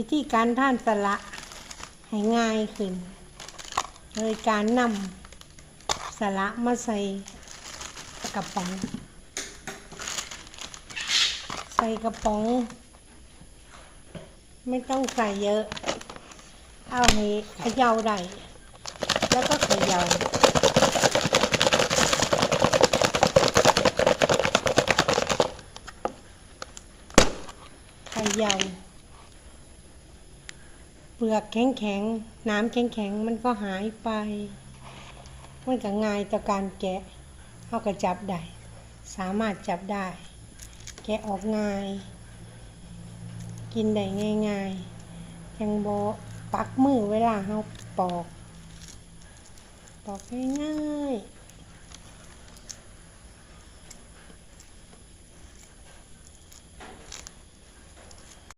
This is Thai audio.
วิธีการท่านสละให้ง่ายขึ้น โดยการนำสละมาใส่กระป๋อง ใส่กระป๋อง ไม่ต้องใส่เยอะ เอาให้เขย่าได้แล้วก็เขย่าเขย่า เปลือกแข็งๆน้ำแข็งๆมันก็หายไปมันก็ง่ายต่อการแกะเอาก็จับได้ สามารถจับได้ แกะออกง่าย กินได้ง่ายๆยังโบปักมือเวลาเราปอก ปอกง่าย